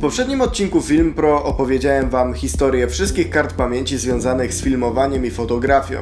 poprzednim odcinku Film Pro opowiedziałem Wam historię wszystkich kart pamięci związanych z filmowaniem i fotografią.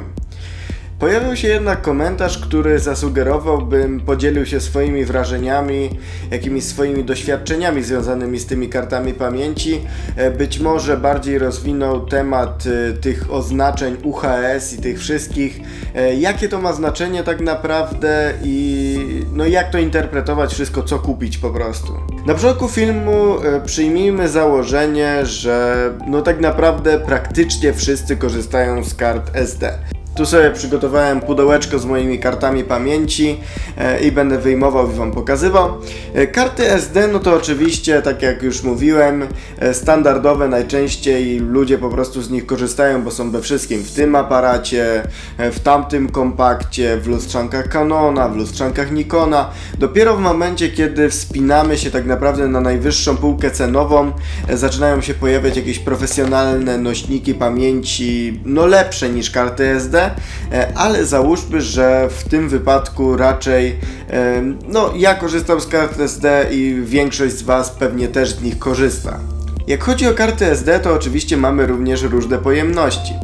Pojawił się jednak komentarz, który zasugerował, bym podzielił się swoimi wrażeniami, jakimiś swoimi doświadczeniami związanymi z tymi kartami pamięci. E, być może bardziej rozwinął temat e, tych oznaczeń UHS i tych wszystkich, e, jakie to ma znaczenie tak naprawdę i no jak to interpretować wszystko, co kupić po prostu. Na początku filmu przyjmijmy założenie, że no tak naprawdę praktycznie wszyscy korzystają z kart SD. Tu sobie przygotowałem pudełeczko z moimi kartami pamięci e, i będę wyjmował i Wam pokazywał. E, karty SD, no to oczywiście, tak jak już mówiłem, e, standardowe najczęściej ludzie po prostu z nich korzystają, bo są we wszystkim. W tym aparacie, w tamtym kompakcie, w lustrzankach Canona, w lustrzankach Nikona. Dopiero w momencie, kiedy wspinamy się tak naprawdę na najwyższą półkę cenową, zaczynają się pojawiać jakieś profesjonalne nośniki pamięci, no lepsze niż karty SD, E, ale załóżmy, że w tym wypadku raczej e, no ja korzystam z kart SD i większość z Was pewnie też z nich korzysta. Jak chodzi o karty SD, to oczywiście mamy również różne pojemności.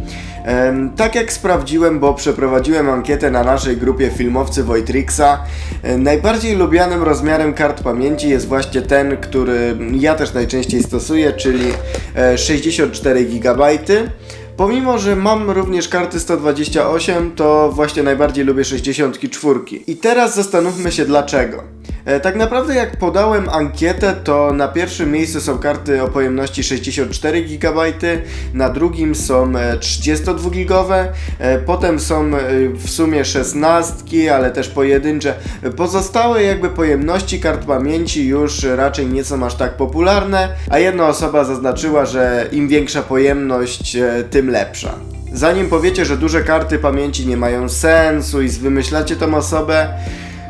Tak jak sprawdziłem, bo przeprowadziłem ankietę na naszej grupie filmowcy Wojtrixa, e, najbardziej lubianym rozmiarem kart pamięci jest właśnie ten, który ja też najczęściej stosuję, czyli 64 GB. Pomimo, że mam również karty 128, to właśnie najbardziej lubię 64. I teraz zastanówmy się dlaczego. E, tak naprawdę jak podałem ankietę, to na pierwszym miejscu są karty o pojemności 64 GB, na drugim są 32 e, GB, e, potem są w sumie 16, ale też pojedyncze. Pozostałe jakby pojemności kart pamięci już raczej nie są aż tak popularne, a jedna osoba zaznaczyła, że im większa pojemność, tym lepsza. Zanim powiecie, że duże karty pamięci nie mają sensu i wymyślacie tą osobę,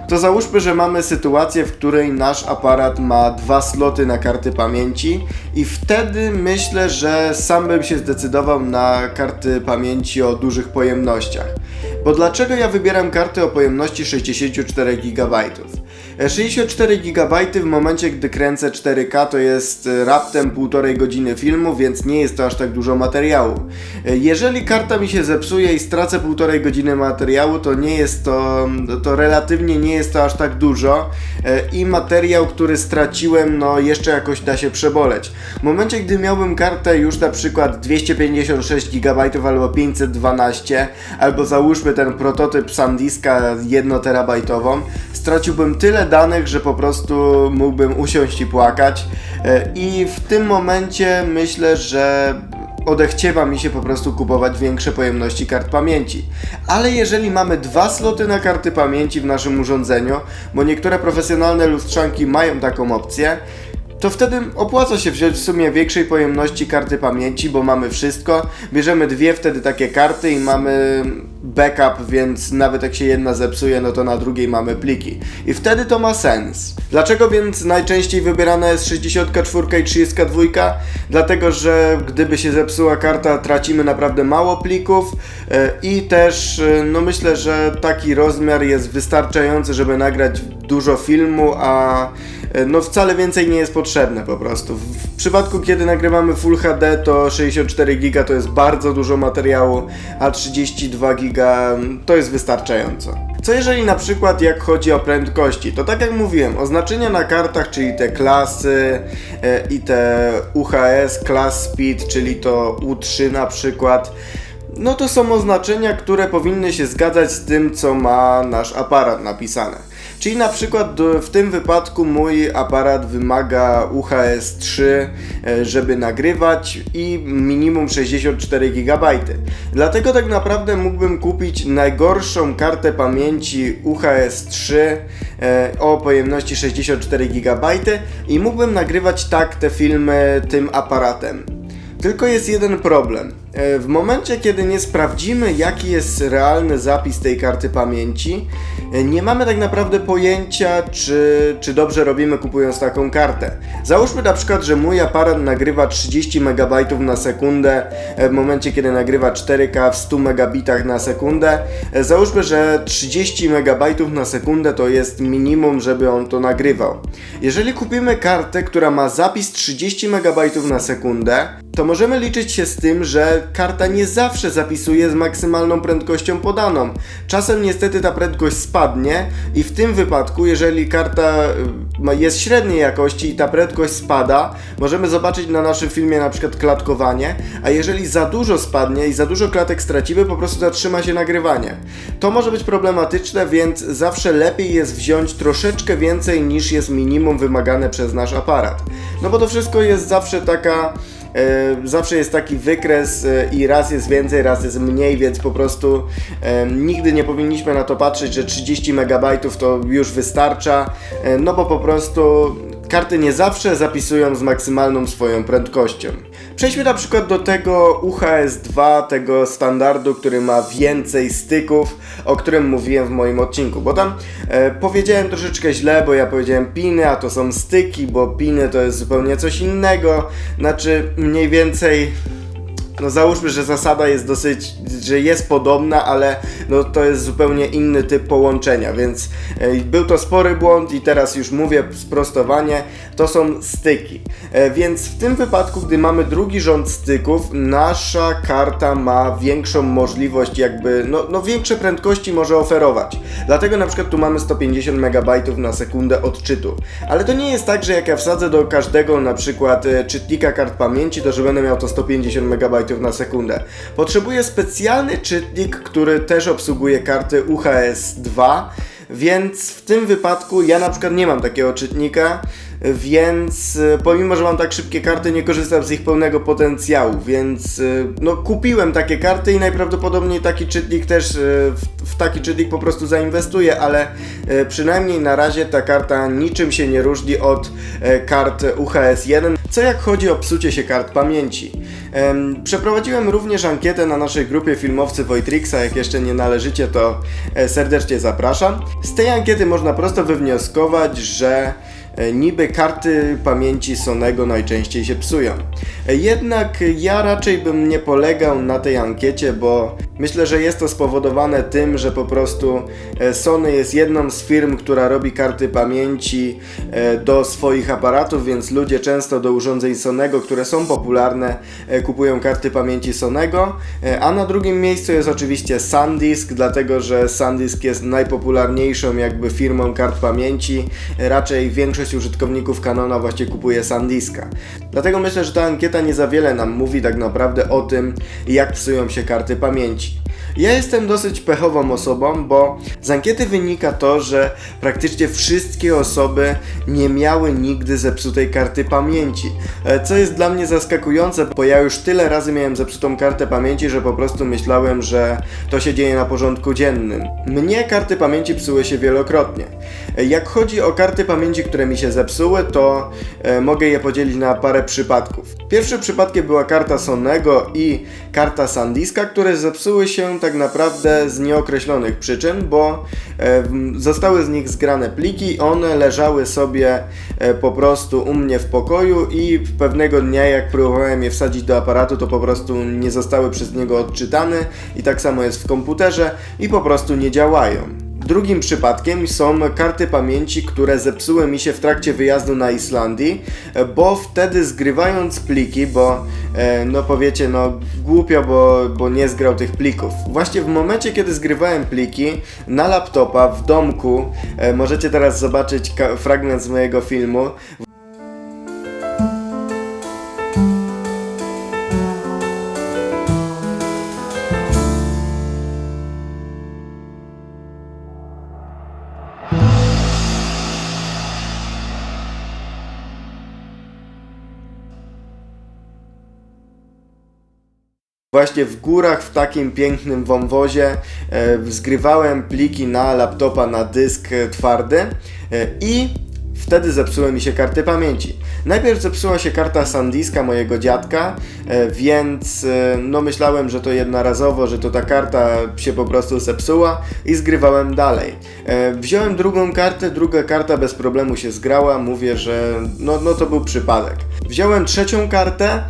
to załóżmy, że mamy sytuację, w której nasz aparat ma dwa sloty na karty pamięci i wtedy myślę, że sam bym się zdecydował na karty pamięci o dużych pojemnościach. Bo dlaczego ja wybieram karty o pojemności 64 GB? 64 GB w momencie, gdy kręcę 4K to jest e, raptem półtorej godziny filmu, więc nie jest to aż tak dużo materiału. E, jeżeli karta mi się zepsuje i stracę półtorej godziny materiału, to nie jest to, to relatywnie nie jest to aż tak dużo e, i materiał, który straciłem, no jeszcze jakoś da się przeboleć. W momencie, gdy miałbym kartę już na przykład 256 GB albo 512, albo załóżmy ten prototyp SanDiska 1 terabajtową, straciłbym tyle danych, że po prostu mógłbym usiąść i płakać. E, I w tym momencie myślę, że odechciewa mi się po prostu kupować większe pojemności kart pamięci. Ale jeżeli mamy dwa sloty na karty pamięci w naszym urządzeniu, bo niektóre profesjonalne lustrzanki mają taką opcję, to wtedy opłaca się wziąć w sumie większej pojemności karty pamięci, bo mamy wszystko. Bierzemy dwie wtedy takie karty i mamy backup, więc nawet jak się jedna zepsuje, no to na drugiej mamy pliki. I wtedy to ma sens. Dlaczego więc najczęściej wybierana jest 64 i 32? Dlatego, że gdyby się zepsuła karta, tracimy naprawdę mało plików e, i też e, no myślę, że taki rozmiar jest wystarczający, żeby nagrać dużo filmu, a no wcale więcej nie jest potrzebne po prostu. W przypadku kiedy nagrywamy Full HD to 64 giga to jest bardzo dużo materiału, a 32 giga mm, to jest wystarczająco. Co jeżeli na przykład jak chodzi o prędkości, to tak jak mówiłem, oznaczenia na kartach, czyli te klasy e, i te UHS, Class Speed, czyli to U3 na przykład, no to są oznaczenia, które powinny się zgadzać z tym, co ma nasz aparat napisane. Czyli na przykład w tym wypadku mój aparat wymaga UHS 3, e, żeby nagrywać i minimum 64 GB. Dlatego tak naprawdę mógłbym kupić najgorszą kartę pamięci UHS 3 e, o pojemności 64 GB i mógłbym nagrywać tak te filmy tym aparatem. Tylko jest jeden problem. E, W momencie, kiedy nie sprawdzimy, jaki jest realny zapis tej karty pamięci, e, nie mamy tak naprawdę pojęcia, czy, czy dobrze robimy kupując taką kartę. Załóżmy na przykład, że mój aparat nagrywa 30 MB na sekundę, e, w momencie, kiedy nagrywa 4K w 100 megabitach na sekundę. Załóżmy, że 30 MB na sekundę to jest minimum, żeby on to nagrywał. Jeżeli kupimy kartę, która ma zapis 30 MB na sekundę, to możemy liczyć się z tym, że karta nie zawsze zapisuje z maksymalną prędkością podaną. Czasem niestety ta prędkość spadnie i w tym wypadku, jeżeli karta y, jest średniej jakości i ta prędkość spada, możemy zobaczyć na naszym filmie na przykład klatkowanie, a jeżeli za dużo spadnie i za dużo klatek stracimy, po prostu zatrzyma się nagrywanie. To może być problematyczne, więc zawsze lepiej jest wziąć troszeczkę więcej niż jest minimum wymagane przez nasz aparat. No bo to wszystko jest zawsze taka zawsze jest taki wykres e, i raz jest więcej, raz jest mniej, więc po prostu e, nigdy nie powinniśmy na to patrzeć, że 30 MB to już wystarcza, e, no bo po prostu karty nie zawsze zapisują z maksymalną swoją prędkością. Przejdźmy na przykład do tego UHS-2, tego standardu, który ma więcej styków, o którym mówiłem w moim odcinku, bo tam e, powiedziałem troszeczkę źle, bo ja powiedziałem piny, a to są styki, bo piny to jest zupełnie coś innego, znaczy mniej więcej no załóżmy, że zasada jest dosyć, że jest podobna, ale no to jest zupełnie inny typ połączenia, więc e, był to spory błąd i teraz już mówię sprostowanie, to są styki. E, więc w tym wypadku, gdy mamy drugi rząd styków, nasza karta ma większą możliwość jakby, no, no większe prędkości może oferować. Dlatego na przykład tu mamy 150 MB na sekundę odczytu. Ale to nie jest tak, że jak ja wsadzę do każdego na przykład e, czytnika kart pamięci, to że będę miał to 150 MB na sekundę. Potrzebuję specjalny czytnik, który też obsługuje karty UHS-2, więc w tym wypadku ja na przykład nie mam takiego czytnika, więc e, pomimo, że mam tak szybkie karty, nie korzystam z ich pełnego potencjału, więc e, no kupiłem takie karty i najprawdopodobniej taki czytnik też e, w, w taki czytnik po prostu zainwestuję, ale przynajmniej na razie ta karta niczym się nie różni od e, kart UHS-1, co jak chodzi o psucie się kart pamięci. Em, Przeprowadziłem również ankietę na naszej grupie filmowcy Wojtrixa, jak jeszcze nie należycie, to e, serdecznie zapraszam. Z tej ankiety można prosto wywnioskować, że niby karty pamięci Sonego najczęściej się psują. E, Jednak ja raczej bym nie polegał na tej ankiecie, bo myślę, że jest to spowodowane tym, że po prostu e, Sony jest jedną z firm, która robi karty pamięci e, do swoich aparatów, więc ludzie często do urządzeń Sonego, które są popularne, e, kupują karty pamięci Sonego, e, a na drugim miejscu jest oczywiście SanDisk, dlatego że SanDisk jest najpopularniejszą jakby firmą kart pamięci. E, Raczej większość użytkowników Canona właśnie kupuje SanDiska. Dlatego myślę, że ta ankieta nie za wiele nam mówi tak naprawdę o tym, jak psują się karty pamięci. Ja jestem dosyć pechową osobą, bo z ankiety wynika to, że praktycznie wszystkie osoby nie miały nigdy zepsutej karty pamięci. E, Co jest dla mnie zaskakujące, bo ja już tyle razy miałem zepsutą kartę pamięci, że po prostu myślałem, że to się dzieje na porządku dziennym. Mnie karty pamięci psuły się wielokrotnie. E, Jak chodzi o karty pamięci, które mi się zepsuły, to e, mogę je podzielić na parę przypadków. Pierwszym przypadkiem była karta Sonego i karta Sandiska, które zepsuły się tak naprawdę z nieokreślonych przyczyn, bo e, zostały z nich zgrane pliki, one leżały sobie e, po prostu u mnie w pokoju i pewnego dnia jak próbowałem je wsadzić do aparatu, to po prostu nie zostały przez niego odczytane i tak samo jest w komputerze i po prostu nie działają. Drugim przypadkiem są karty pamięci, które zepsuły mi się w trakcie wyjazdu na Islandii, bo wtedy zgrywając pliki, bo e, no powiecie, no głupio, bo, bo nie zgrał tych plików. Właśnie w momencie, kiedy zgrywałem pliki na laptopa w domku, e, możecie teraz zobaczyć fragment z mojego filmu, Właśnie w górach, w takim pięknym wąwozie, e, zgrywałem pliki na laptopa na dysk e, twardy e, i Wtedy zepsuły mi się karty pamięci. Najpierw zepsuła się karta Sandiska mojego dziadka, więc no myślałem, że to jednorazowo, że to ta karta się po prostu zepsuła i zgrywałem dalej. Wziąłem drugą kartę, druga karta bez problemu się zgrała, mówię, że no, no to był przypadek. Wziąłem trzecią kartę,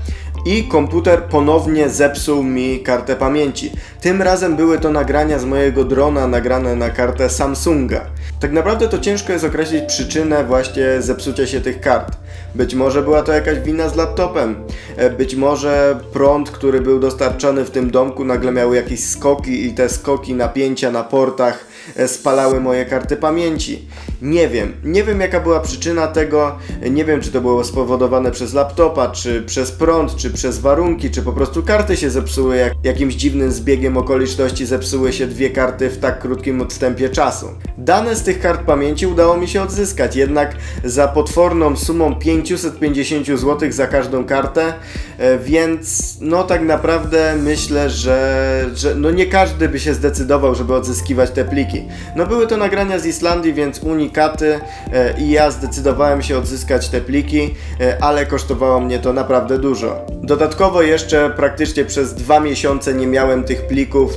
i komputer ponownie zepsuł mi kartę pamięci. Tym razem były to nagrania z mojego drona nagrane na kartę Samsunga. Tak naprawdę to ciężko jest określić przyczynę właśnie zepsucia się tych kart. Być może była to jakaś wina z laptopem, e, być może prąd, który był dostarczany w tym domku nagle miał jakieś skoki i te skoki napięcia na portach e, spalały moje karty pamięci. Nie wiem, nie wiem jaka była przyczyna tego, nie wiem czy to było spowodowane przez laptopa, czy przez prąd, czy przez warunki, czy po prostu karty się zepsuły, jak, jakimś dziwnym zbiegiem okoliczności zepsuły się dwie karty w tak krótkim odstępie czasu. Dane z tych kart pamięci udało mi się odzyskać, jednak za potworną sumą 550 zł za każdą kartę, e, więc no tak naprawdę myślę, że, że no nie każdy by się zdecydował, żeby odzyskiwać te pliki. No były to nagrania z Islandii, więc unikaty e, i ja zdecydowałem się odzyskać te pliki, e, ale kosztowało mnie to naprawdę dużo. Dodatkowo jeszcze praktycznie przez dwa miesiące nie miałem tych plików,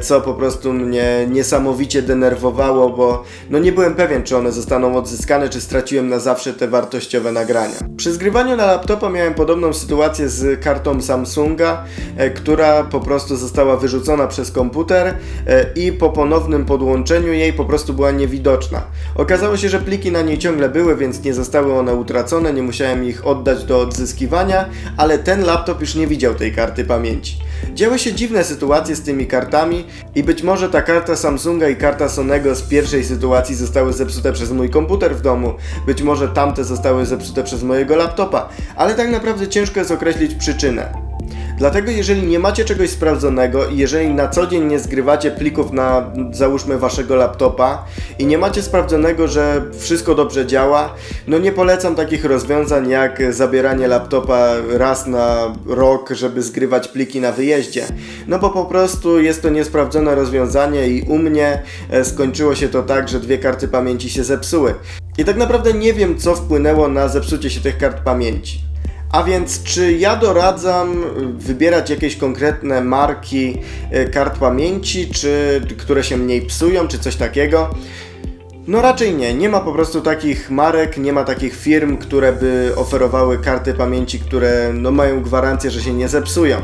co po prostu mnie niesamowicie denerwowało, bo no nie byłem pewien, czy one zostaną odzyskane, czy straciłem na zawsze te wartościowe nagrania. Przy zgrywaniu na laptopa miałem podobną sytuację z kartą Samsunga, e, która po prostu została wyrzucona przez komputer e, i po ponownym podłączeniu jej po prostu była niewidoczna. Okazało się, że pliki na niej ciągle były, więc nie zostały one utracone, nie musiałem ich oddać do odzyskiwania, ale ten laptop już nie widział tej karty pamięci. Działy się dziwne sytuacje z tymi kartami i być może ta karta Samsunga i karta Sonego z pierwszej sytuacji zostały zepsute przez mój komputer w domu, być może tamte zostały zepsute przez mojego laptopa, ale tak naprawdę ciężko jest określić przyczynę. Dlatego jeżeli nie macie czegoś sprawdzonego i jeżeli na co dzień nie zgrywacie plików na załóżmy waszego laptopa i nie macie sprawdzonego, że wszystko dobrze działa, no nie polecam takich rozwiązań jak zabieranie laptopa raz na rok, żeby zgrywać pliki na wyjeździe. No bo po prostu jest to niesprawdzone rozwiązanie i u mnie e, skończyło się to tak, że dwie karty pamięci się zepsuły. I tak naprawdę nie wiem co wpłynęło na zepsucie się tych kart pamięci. A więc, czy ja doradzam wybierać jakieś konkretne marki e, kart pamięci, czy które się mniej psują, czy coś takiego? No raczej nie, nie ma po prostu takich marek, nie ma takich firm, które by oferowały karty pamięci, które no, mają gwarancję, że się nie zepsują.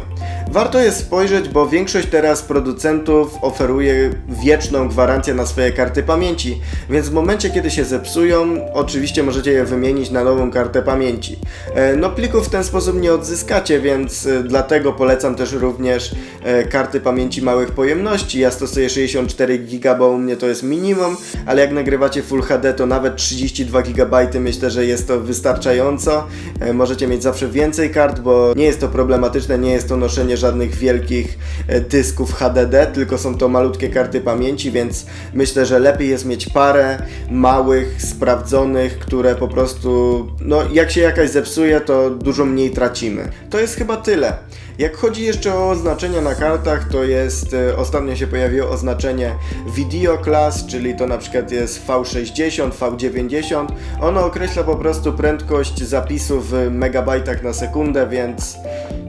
Warto jest spojrzeć, bo większość teraz producentów oferuje wieczną gwarancję na swoje karty pamięci, więc w momencie kiedy się zepsują, oczywiście możecie je wymienić na nową kartę pamięci. E, no plików w ten sposób nie odzyskacie, więc e, dlatego polecam też również e, karty pamięci małych pojemności. Ja stosuję 64 GB, bo u mnie to jest minimum, ale jak nagrywacie Full HD to nawet 32 GB myślę, że jest to wystarczająco. Możecie mieć zawsze więcej kart, bo nie jest to problematyczne, nie jest to noszenie żadnych wielkich e, dysków HDD, tylko są to malutkie karty pamięci, więc myślę, że lepiej jest mieć parę małych, sprawdzonych, które po prostu, no jak się jakaś zepsuje, to dużo mniej tracimy. To jest chyba tyle. Jak chodzi jeszcze o oznaczenia na kartach, to jest, e, ostatnio się pojawiło oznaczenie Video Class, czyli to na przykład jest V60, V90. Ono określa po prostu prędkość zapisu w megabajtach na sekundę, więc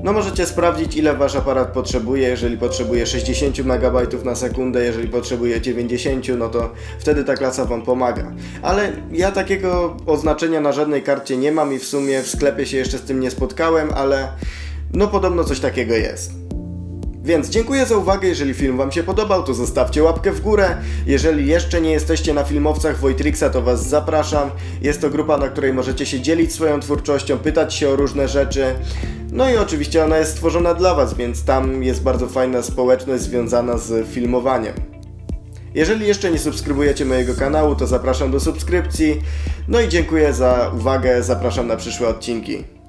no możecie sprawdzić ile wasz aparat potrzebuje, jeżeli potrzebuje 60 MB na sekundę, jeżeli potrzebuje 90, no to wtedy ta klasa wam pomaga. Ale ja takiego oznaczenia na żadnej karcie nie mam i w sumie w sklepie się jeszcze z tym nie spotkałem, ale no podobno coś takiego jest. Więc dziękuję za uwagę, jeżeli film Wam się podobał, to zostawcie łapkę w górę. Jeżeli jeszcze nie jesteście na filmowcach Wojtrixa, to Was zapraszam. Jest to grupa, na której możecie się dzielić swoją twórczością, pytać się o różne rzeczy. No i oczywiście ona jest stworzona dla Was, więc tam jest bardzo fajna społeczność związana z filmowaniem. Jeżeli jeszcze nie subskrybujecie mojego kanału, to zapraszam do subskrypcji. No i dziękuję za uwagę, zapraszam na przyszłe odcinki.